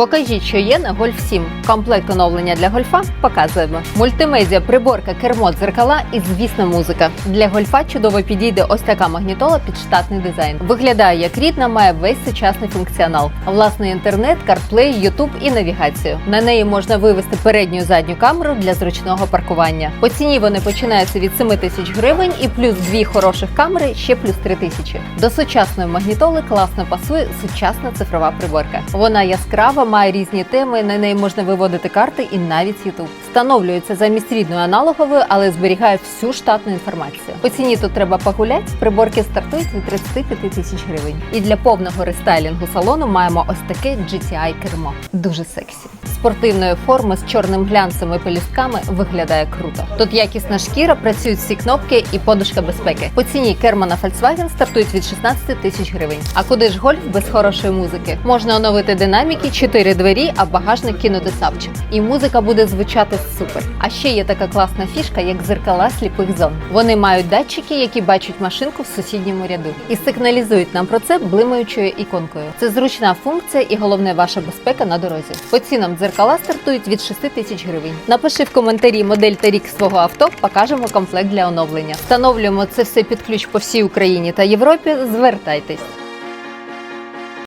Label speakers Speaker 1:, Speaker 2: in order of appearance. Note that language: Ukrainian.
Speaker 1: Покажіть, що є на Golf 7. Комплект оновлення для гольфа показуємо. Мультимедіа, приборка, кермо, дзеркала і, звісно, музика. Для гольфа чудово підійде ось така магнітола під штатний дизайн. Виглядає як рідна, має весь сучасний функціонал. Власний інтернет, CarPlay, YouTube і навігацію. На неї можна вивести передню задню камеру для зручного паркування. По ціні вони починаються від 7 тисяч гривень і плюс дві хороших камери ще плюс 3 тисячі. До сучасної магнітоли класно пасує сучасна цифрова приборка. Вона яскрава, має різні теми. На неї можна виводити карти і навіть YouTube. Встановлюється замість рідної аналогової, але зберігає всю штатну інформацію. По ціні тут треба погуляти. Приборки стартують від 35 тисяч гривень. І для повного рестайлінгу салону маємо ось таке GTI кермо. Дуже сексі. Спортивної форми з чорним глянцем і пелюстками виглядає круто. Тут якісна шкіра, працюють всі кнопки і подушка безпеки. По ціні керма на Volkswagen стартують від 16 тисяч гривень. А куди ж гольф без хорошої музики? Можна оновити динаміки, 4 двері, а багажник кинути сапчик. І музика буде звучати супер. А ще є така класна фішка, як зеркала сліпих зон. Вони мають датчики, які бачать машинку в сусідньому ряду, і сигналізують нам про це блимаючою іконкою. Це зручна функція і головне ваша безпека на дорозі. По цінам дзеркала стартують від 6 тисяч гривень. Напиши в коментарі модель та рік свого авто, покажемо комплект для оновлення. Встановлюємо це все під ключ по всій Україні та Європі. Звертайтесь.